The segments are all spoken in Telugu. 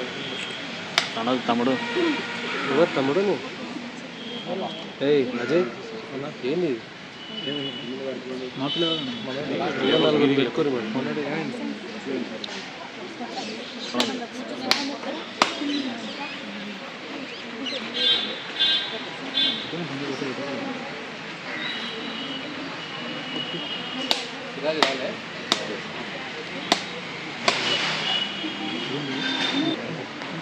ఎవరు ఇట్లాడు తన తమ్ముడు ఎవరు తమ్ముడు నువ్వు ఏయ్ అజయ్ ఏంది మా పిల్లలు ఏదో నలుగురు పెట్టుకోరు మరి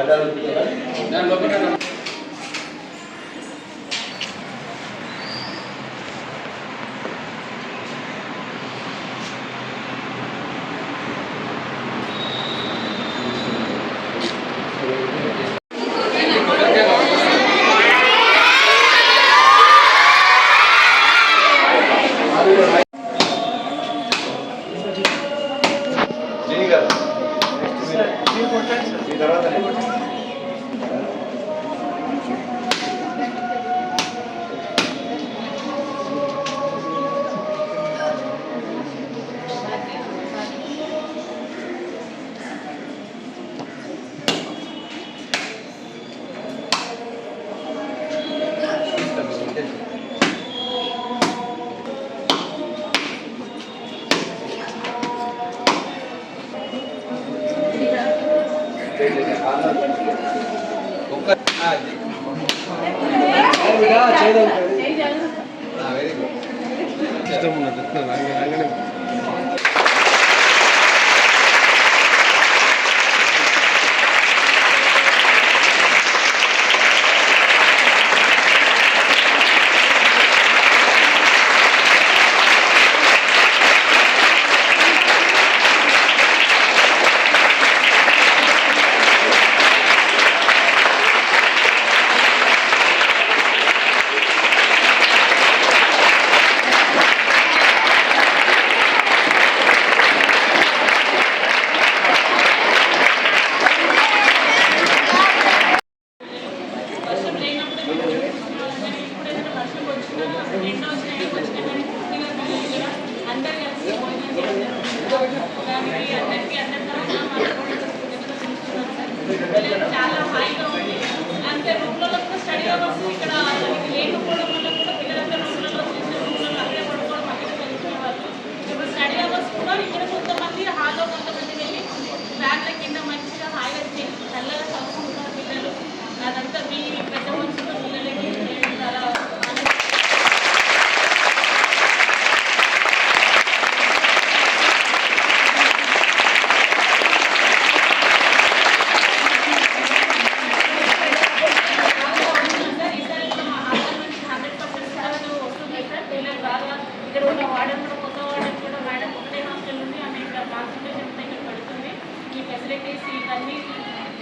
రాగానే రాగానే చాలా బాగా ఇక్కడ వార్డెన్ కూడా కొత్త వార్డెన్ కూడా మేడం ఒకటే హాస్టల్ ఉంది. ఆమె ఇక్కడ కాన్సన్ట్రేషన్ ఇక్కడ పడుతుంది ఈ ఫెసిలిటీస్ ఇవన్నీ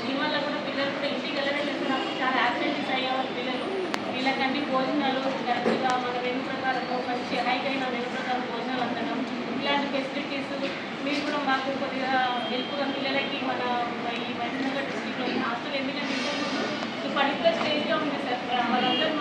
దీనివల్ల కూడా పిల్లలు కూడా ఇంటికి వెళ్ళడం చేస్తున్నప్పుడు చాలా యాక్సిడెంట్స్ అయ్యేవారు పిల్లలు. వీళ్ళకన్నీ భోజనాలు కరెక్ట్గా మన ప్రకారము ప్రకారం హైక్ అయిన రెండు ప్రకారం భోజనాలు అందడం. ఇలాంటి ఫెసిలిటీస్ మీరు కూడా మాకు కొద్దిగా హెల్ప్గా పిల్లలకి మన ఈ మహబూబ్నగర్ డిస్టిక్లో ఈ హాస్టల్ ఎందుకంటే ఇంతకుముందు పర్టికులర్ స్టేజ్గా ఉంది సార్. వాళ్ళందరూ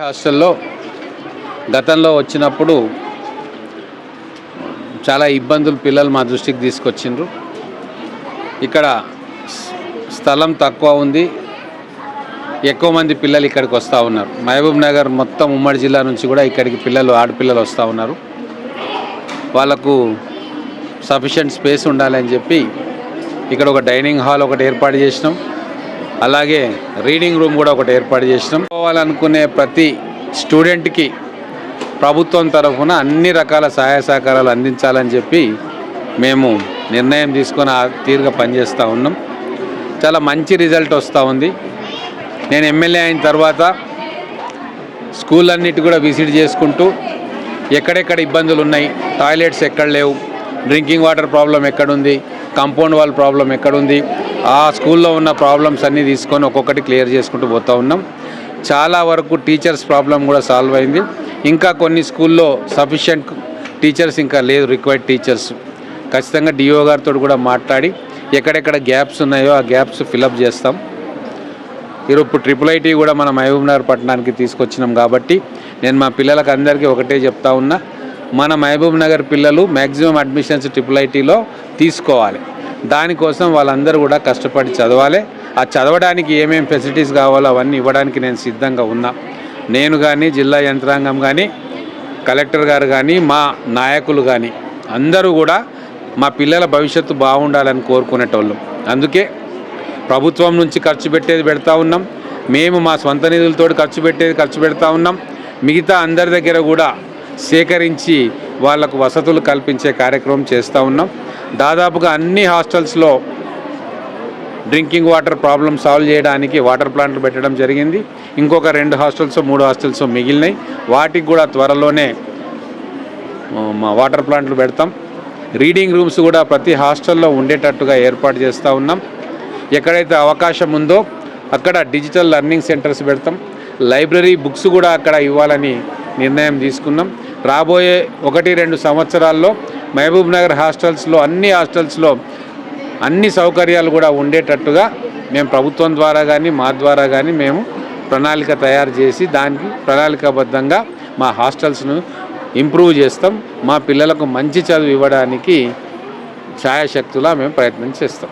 హాస్టల్లో గతంలో వచ్చినప్పుడు చాలా ఇబ్బందులు పిల్లలు మా దృష్టికి తీసుకొచ్చిండ్రు. ఇక్కడ స్- స్థలం తక్కువ ఉంది. ఎక్కువ మంది పిల్లలు ఇక్కడికి వస్తూ ఉన్నారు. మహబూబ్ నగర్ మొత్తం ఉమ్మడి జిల్లా నుంచి కూడా ఇక్కడికి పిల్లలు ఆడపిల్లలు వస్తూ ఉన్నారు. వాళ్ళకు సఫిషియంట్ స్పేస్ ఉండాలని చెప్పి ఇక్కడ ఒక డైనింగ్ హాల్ ఒకటి ఏర్పాటు చేసినాం. అలాగే రీడింగ్ రూమ్ కూడా ఒకటి ఏర్పాటు చేసినాం. పోవాలనుకునే ప్రతి స్టూడెంట్కి ప్రభుత్వం తరఫున అన్ని రకాల సహాయ సహకారాలు అందించాలని చెప్పి మేము నిర్ణయం తీసుకొని ఆ తీరుగా పనిచేస్తూ ఉన్నాం. చాలా మంచి రిజల్ట్ వస్తూ ఉంది. నేను ఎమ్మెల్యే అయిన తర్వాత స్కూల్ కూడా విజిట్ చేసుకుంటూ ఎక్కడెక్కడ ఇబ్బందులు ఉన్నాయి టాయిలెట్స్ ఎక్కడ లేవు డ్రింకింగ్ వాటర్ ప్రాబ్లం ఎక్కడుంది కాంపౌండ్ వాల్ ప్రాబ్లం ఎక్కడుంది? ఆ స్కూల్లో ఉన్న ప్రాబ్లమ్స్ అన్నీ తీసుకొని ఒక్కొక్కటి క్లియర్ చేసుకుంటూ పోతూ ఉన్నాం. చాలా వరకు టీచర్స్ ప్రాబ్లం కూడా సాల్వ్ అయింది. ఇంకా కొన్ని స్కూల్లో సఫిషియంట్ టీచర్స్ ఇంకా లేదు రిక్వైర్డ్ టీచర్స్. ఖచ్చితంగా డిఓ గారితో కూడా మాట్లాడి ఎక్కడెక్కడ గ్యాప్స్ ఉన్నాయో ఆ గ్యాప్స్ ఫిలప్ చేస్తాం. ఈరోజు ఇప్పుడు ట్రిపుల్ ఐటీ కూడా మనం మహబూబ్నగర్ పట్టణానికి తీసుకొచ్చినాం కాబట్టి నేను మా పిల్లలకు అందరికీ ఒకటే చెప్తా ఉన్నా. మన మహబూబ్ నగర్ పిల్లలు మ్యాక్సిమం అడ్మిషన్స్ ట్రిపుల్ ఐటీలో తీసుకోవాలి. దానికోసం వాళ్ళందరూ కూడా కష్టపడి చదవాలి. ఆ చదవడానికి ఏమేమి ఫెసిలిటీస్ కావాలో అవన్నీ ఇవ్వడానికి నేను సిద్ధంగా ఉన్నా. నేను కానీ జిల్లా యంత్రాంగం కానీ కలెక్టర్ గారు కానీ మా నాయకులు కానీ అందరూ కూడా మా పిల్లల భవిష్యత్తు బాగుండాలని కోరుకునేటోళ్ళం. అందుకే ప్రభుత్వం నుంచి ఖర్చు పెట్టేది పెడతా ఉన్నాం. మేము మా సొంత నిధులతో ఖర్చు పెట్టేది ఖర్చు పెడతా ఉన్నాం. మిగతా అందరి దగ్గర కూడా సేకరించి వాళ్ళకు వసతులు కల్పించే కార్యక్రమం చేస్తూ ఉన్నాం. దాదాపుగా అన్ని హాస్టల్స్లో డ్రింకింగ్ వాటర్ ప్రాబ్లం సాల్వ్ చేయడానికి వాటర్ ప్లాంట్లు పెట్టడం జరిగింది. ఇంకొక రెండు హాస్టల్స్ మూడు హాస్టల్స్ మిగిలినాయి. వాటికి కూడా త్వరలోనే వాటర్ ప్లాంట్లు పెడతాం. రీడింగ్ రూమ్స్ కూడా ప్రతి హాస్టల్లో ఉండేటట్టుగా ఏర్పాటు చేస్తూ ఉన్నాం. ఎక్కడైతే అవకాశం ఉందో అక్కడ డిజిటల్ లెర్నింగ్ సెంటర్స్ పెడతాం. లైబ్రరీ బుక్స్ కూడా అక్కడ ఇవ్వాలని నిర్ణయం తీసుకున్నాం. రాబోయే ఒకటి రెండు సంవత్సరాల్లో మహబూబ్ నగర్ హాస్టల్స్లో అన్ని హాస్టల్స్లో అన్ని సౌకర్యాలు కూడా ఉండేటట్టుగా మేము ప్రభుత్వం ద్వారా కానీ మా ద్వారా కానీ మేము ప్రణాళిక తయారు చేసి దానికి ప్రణాళికాబద్ధంగా మా హాస్టల్స్ను ఇంప్రూవ్ చేస్తాం. మా పిల్లలకు మంచి చదువు ఇవ్వడానికి ఛాయాశక్తులా మేము ప్రయత్నం చేస్తాం.